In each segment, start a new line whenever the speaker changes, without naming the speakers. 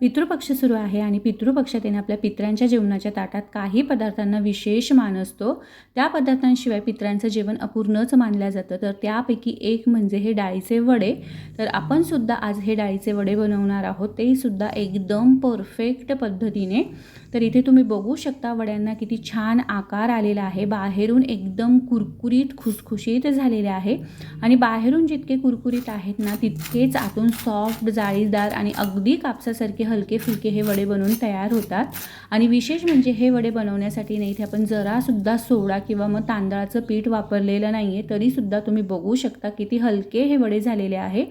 पितृपक्ष सुरू आहे आणि पितृपक्षात येणे आपल्या पित्रांच्या जेवणाच्या ताटात काही पदार्थांना विशेष मान असतो. त्या पदार्थांशिवाय पित्रांचं जेवण अपूर्णच मानलं जातं. तर त्यापैकी एक म्हणजे हे डाळीचे वडे. तर आपण सुद्धा आज हे डाळीचे वडे बनवणार आहोत. ते सुद्धा एकदम परफेक्ट पद्धतीने. तर इथे तुम्ही बघू शकता वड्यांना किती छान आकार आलेला आहे. बाहेरून एकदम कुरकुरीत खुसखुशीत झालेले आहे. आणि बाहेरून जितके कुरकुरीत आहेत ना तितकेच आतून सॉफ्ट जाळीदार आणि अगदी कापसासारखे हलके फुलके हे वडे बनवून तयार होतात. आणि विशेष म्हणजे हे वडे बनवण्यासाठी नाही इथे आपण जरासुद्धा सोडा किंवा मग तांदळाचं पीठ वापरलेलं नाही आहे तरीसुद्धा तुम्ही बघू शकता किती हलके हे वडे झालेले आहे.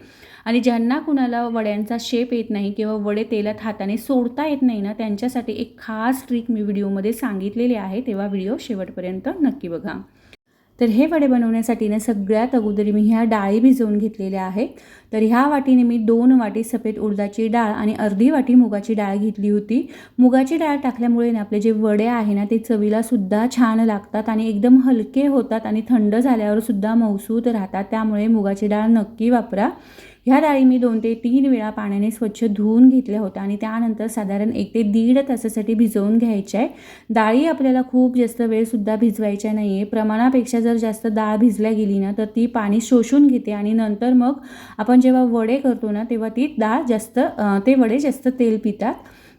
आणि ज्यांना कुणाला वड्यांचा शेप येत नाही किंवा वडे तेलात हाताने सोडता येत नाही ना त्यांच्यासाठी एक खास ट्रिक मी व्हिडिओमध्ये सांगितलेली आहे. तेव्हा व्हिडिओ शेवटपर्यंत नक्की बघा. तर हे वडे बनवण्यासाठी ना सगळ्यात अगोदर मी ह्या डाळी भिजवून घेतलेल्या आहेत. तर ह्या वाटीने मी दोन वाटी सफेद उडदाची डाळ आणि अर्धी वाटी मुगाची डाळ घेतली होती. मुगाची डाळ टाकल्यामुळे ना आपले जे वडे आहे ना ते चवीला सुद्धा छान लागतात आणि एकदम हलके होतात आणि थंड झाल्यावर सुद्धा मौसूद राहतात. त्यामुळे मुगाची डाळ नक्की वापरा. ह्या डाळी मी दोन ते तीन वेळा पाण्याने स्वच्छ धुवून घेतल्या होत्या आणि त्यानंतर साधारण एक ते दीड तासासाठी भिजवून घ्यायच्या आहे. डाळी आपल्याला खूप जास्त वेळसुद्धा भिजवायच्या नाही आहे प्रमाणापेक्षा जर जास्त डाळ भिजल्या गेली ना तर ती पाणी शोषून घेते आणि नंतर मग आपण जेव्हा वडे करतो ना तेव्हा ती डाळ जास्त ते वडे जास्त तेल पितात.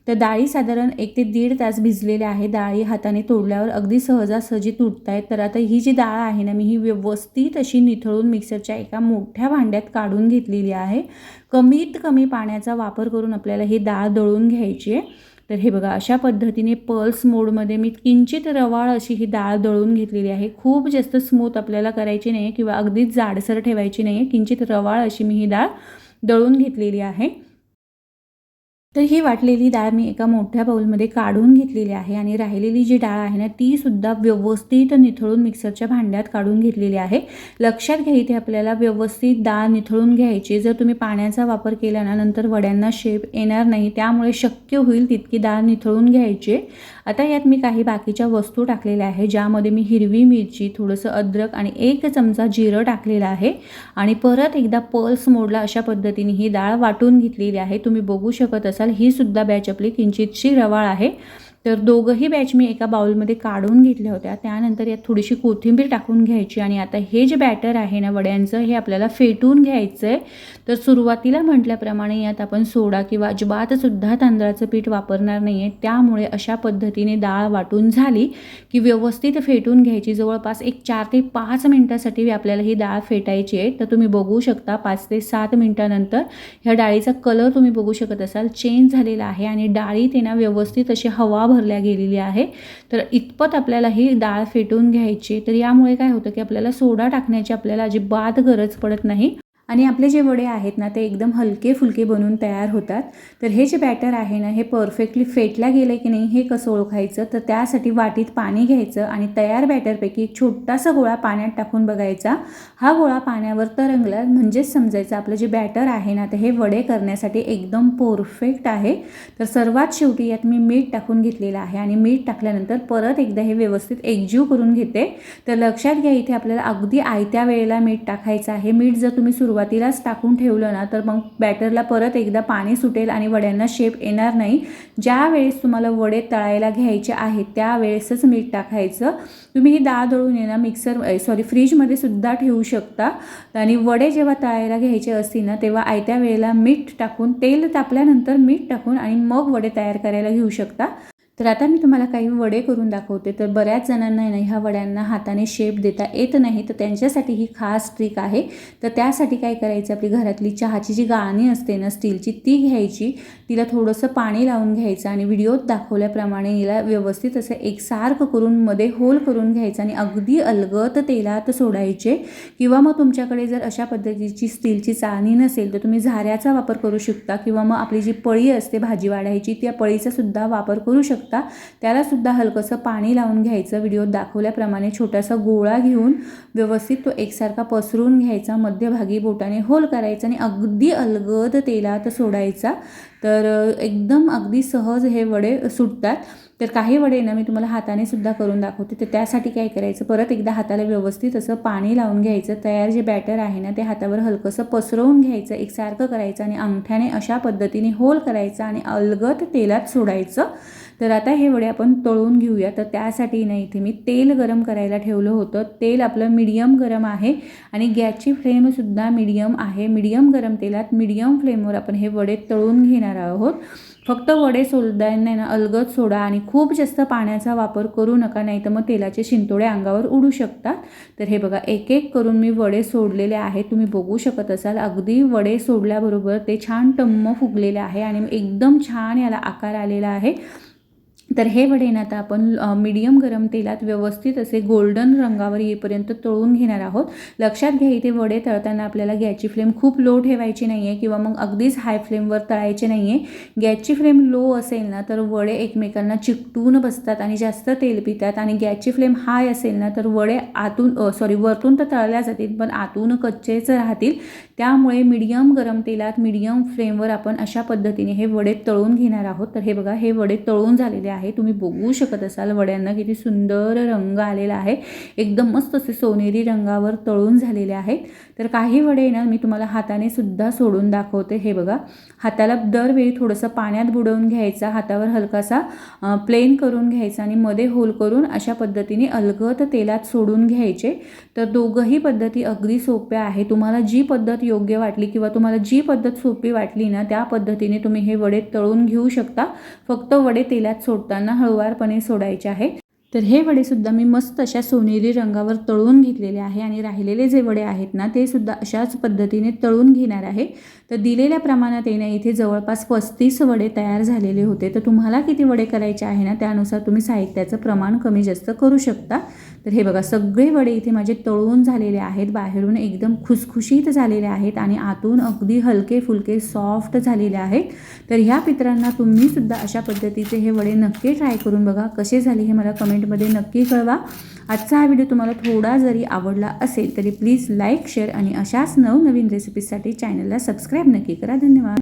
तर डाळी साधारण एक ते दीड तास भिजलेल्या आहे. डाळी हाताने तोडल्यावर अगदी सहजासहजी तुटत आहेत तर आता ही जी डाळ आहे ना मी ही व्यवस्थित अशी निथळून मिक्सरच्या एका मोठ्या भांड्यात काढून घेतलेली आहे. कमीत कमी पाण्याचा वापर करून आपल्याला ही डाळ दळून घ्यायची आहे. तर हे बघा अशा पद्धतीने पल्स मोडमध्ये मी किंचित रवाळ अशी ही डाळ दळून घेतलेली आहे. खूप जास्त स्मूथ आपल्याला करायची नाही किंवा अगदीच जाडसर ठेवायची नाही आहे किंचित रवाळ अशी मी ही डाळ दळून घेतलेली आहे. तर ही वाटलेली डाळ मी एका मोठ्या बाऊलमध्ये काढून घेतलेली आहे आणि राहिलेली जी डाळ आहे ना ती सुद्धा व्यवस्थित निथळून मिक्सरच्या भांड्यात काढून घेतलेली आहे. लक्षात घ्या इथे आपल्याला व्यवस्थित डाळ निथळून घ्यायची जर तुम्ही पाण्याचा वापर केला ना नंतर वड्यांना शेप येणार नाही त्यामुळे शक्य होईल तितकी डाळ निथळून घ्यायची आता यात मी काही बाकीच्या वस्तू टाकलेल्या आहे ज्यामध्ये मी हिरवी मिरची थोडंसं अद्रक आणि एक चमचा जिरं टाकलेला आहे. आणि परत एकदा पल्स मोडला अशा पद्धतीने ही डाळ वाटून घेतलेली आहे. तुम्ही बघू शकत असाल ही सुद्धा बॅच आपली किंचितशी रवाळ आहे. तर दोघंही बॅच मी एका बाउलमध्ये काढून घेतल्या होत्या. त्यानंतर यात थोडीशी कोथिंबीर टाकून घ्यायची आणि आता हे जे बॅटर आहे ना वड्यांचं हे आपल्याला फेटून घ्यायचं आहे तर सुरुवातीला म्हटल्याप्रमाणे यात आपण सोडा किंवा अजिबातसुद्धा तांदळाचं पीठ वापरणार नाही आहे त्यामुळे अशा पद्धतीने डाळ वाटून झाली की व्यवस्थित फेटून घ्यायची. जवळपास एक चार ते पाच मिनटासाठी आपल्याला ही डाळ फेटायची आहे. तर तुम्ही बघू शकता पाच ते सात मिनटानंतर ह्या डाळीचा कलर तुम्ही बघू शकत असाल. चेंज झालेला आहे आणि डाळी ते ना व्यवस्थित अशी हवा भरल्या गेलेली आहे. तर इतपत आपल्याला ही डाळ फेटून घ्यायची. तर यामुळे काय होतं की आपल्याला सोडा टाकण्याची आपल्याला अजिबात गरज पडत नाही. आणि आपले जे वडे आहेत ना ते एकदम हलके फुलके बनून तयार होतात. तर हे जे बॅटर आहे ना हे परफेक्टली फेटल्या गेलं की नाही हे कसं ओळखायचं? तर त्यासाठी वाटीत पाणी घ्यायचं आणि तयार बॅटरपैकी एक छोटासा गोळा पाण्यात टाकून बघायचा. हा गोळा पाण्यावर तरंगला म्हणजेच समजायचं आपलं जे बॅटर आहे ना तर हे वडे करण्यासाठी एकदम परफेक्ट आहे. तर सर्वात शेवटी यात मी मीठ टाकून घेतलेलं आहे आणि मीठ टाकल्यानंतर परत एकदा हे व्यवस्थित एकजीव करून घेते. तर लक्षात घ्या इथे आपल्याला अगदी आयत्या वेळेला मीठ टाकायचं आहे. मीठ जर तुम्ही सुरुवात सुरुवातीलाच टाकून ठेवलं ना तर मग बॅटरला परत एकदा पाणी सुटेल आणि वड्यांना शेप येणार नाही. ज्यावेळेस तुम्हाला वडे तळायला घ्यायचे आहेत त्यावेळेसच मीठ टाकायचं. तुम्ही ही डाळ दळून ये ना मिक्सर सॉरी फ्रीजमध्ये सुद्धा ठेवू शकता. आणि वडे जेव्हा तळायला घ्यायचे असतील ना तेव्हा आयत्या वेळेला मीठ टाकून तेल तापल्यानंतर मीठ टाकून आणि मग वडे तयार करायला घेऊ शकता. तर आता मी तुम्हाला काही वडे करून दाखवते. तर बऱ्याच जणांना नाही ह्या वड्यांना हाताने शेप देता येत नाही. तर त्यांच्यासाठी ही खास ट्रिक आहे. तर त्यासाठी काय करायचं आपली घरातली चहाची जी गाळणी असते ना स्टीलची ती घ्यायची. तिला थोडंसं पाणी लावून घ्यायचं आणि व्हिडिओत दाखवल्याप्रमाणे हिला व्यवस्थित असं एकसारखं करून मध्ये होल करून घ्यायचं आणि अगदी अलगत तेलात सोडायचे. किंवा मग तुमच्याकडे जर अशा पद्धतीची स्टीलची चाळणी नसेल तर तुम्ही झाऱ्याचा वापर करू शकता. किंवा मग आपली जी पळी असते भाजी वाढायची त्या पळीचासुद्धा वापर करू शकता. शकता. त्यालासुद्धा हलकंसं पाणी लावून घ्यायचं. व्हिडिओत दाखवल्याप्रमाणे छोटासा गोळा घेऊन व्यवस्थित तो एकसारखा पसरून घ्यायचा. मध्यभागी बोटाने होल करायचा आणि अगदी अलगद तेलात सोडायचा. तर एकदम अगदी सहज हे वडे सुटतात. तर काही वडे ना मी तुम्हाला हाताने सुद्धा करून दाखवते. तर त्यासाठी काय करायचं? परत एकदा हाताला व्यवस्थित असं पाणी लावून घ्यायचं. तयार जे बॅटर आहे ना ते हातावर हलकंसं पसरवून घ्यायचं. एकसारखं करायचं आणि अंगठ्याने अशा पद्धतीने होल करायचं आणि अलगद तेलात सोडायचं. तर आता हे वडे आपण तळून घेऊया. तर त्यासाठी ना इथे मी तेल गरम करायला ठेवलं होतं. तेल आपलं मिडियम गरम आहे आणि गॅसची फ्लेमसुद्धा मिडियम आहे. मिडियम गरम तेलात मिडियम फ्लेमवर आपण हे वडे तळून घेणार आहोत. फक्त वडे सोडताना ना अलगद सोडा आणि खूप जास्त पाण्याचा वापर करू नका नाही तर मग तेलाचे शिंतोडे अंगावर उडू शकतात. तर हे बघा एक एक करून मी वडे सोडलेले आहेत. तुम्ही बघू शकत असाल अगदी वडे सोडल्याबरोबर ते छान टम्म फुगलेले आहे आणि एकदम छान याला आकार आलेला आहे. तर हे वडे ना आता आपण मीडियम गरम तेलात व्यवस्थित असे गोल्डन रंगावर येईपर्यंत तळून घेणार आहोत. लक्षात घ्या इथे वडे तळताना आपल्याला गॅसची फ्लेम खूप लो ठेवायची नाही आहे किंवा मग अगदीच हाय फ्लेमवर तळायचे नाही आहे गॅसची फ्लेम लो असेल ना तर वडे एकमेकांना चिकटून बसतात आणि जास्त तेल पितात आणि गॅसची फ्लेम हाय असेल ना तर वडे आतून सॉरी वरतून तर तळल्या जातील पण आतून कच्चेच राहतील. त्यामुळे मीडियम गरम तेलात मीडियम फ्लेमवर आपण अशा पद्धतीने हे वडे तळून घेणार आहोत. तर हे बघा हे वडे तळून झालेले आहे. तुम्ही बघू शकत असाल वड्यांना किती सुंदर रंग आलेला आहे. एकदम मस्त असे सोनेरी रंगावर तळून झालेले आहेत. तर काही वडे ना मी तुम्हाला हाताने सुद्धा सोडून दाखवते. हे बघा हाताला दरवेळी थोडंसं पाण्यात बुडवून घ्यायचा हातावर हलकासा प्लेन करून घ्यायचा आणि मध्ये होल करून अशा पद्धतीने अलगत तेलात सोडून घ्यायचे. तर दोघंही पद्धती अगदी सोप्या आहे तुम्हाला जी पद्धत योग्य वाटली किंवा तुम्हाला जी पद्धत सोपी वाटली ना त्या पद्धतीने तुम्ही हे वडे तळून घेऊ शकता. फक्त वडे तेलात सोडताना हळुवारपणे सोडायचे आहे. तर हे वडेसुद्धा मी मस्त अशा सोनेरी रंगावर तळून घेतलेले आहे आणि राहिलेले जे वडे आहेत ना ते सुद्धा अशाच पद्धतीने तळून घेणार आहे. तर दिलेल्या प्रमाणात येणं इथे जवळपास पस्तीस वडे तयार झालेले होते. तर तुम्हाला किती वडे करायचे आहे ना त्यानुसार तुम्ही साहित्याचं प्रमाण कमी जास्त करू शकता. तर हे बघा सगळे वडे इथे माझे तळून झालेले आहेत. बाहेरून एकदम खुसखुशीत झालेले आहेत आणि आतून अगदी हलके फुलके सॉफ्ट झालेले आहेत. तर ह्या पित्रांना तुम्हीसुद्धा अशा पद्धतीचे हे वडे नक्की ट्राय करून बघा कसे झाले हे मला कमेंटमध्ये नक्की कळवा. आजचा हा व्हिडिओ तुम्हाला थोडा जरी आवडला असेल तरी प्लीज लाईक शेअर आणि अशाच नवनवीन रेसिपीजसाठी चॅनलला सबस्क्राईब नक्की करा. धन्यवाद.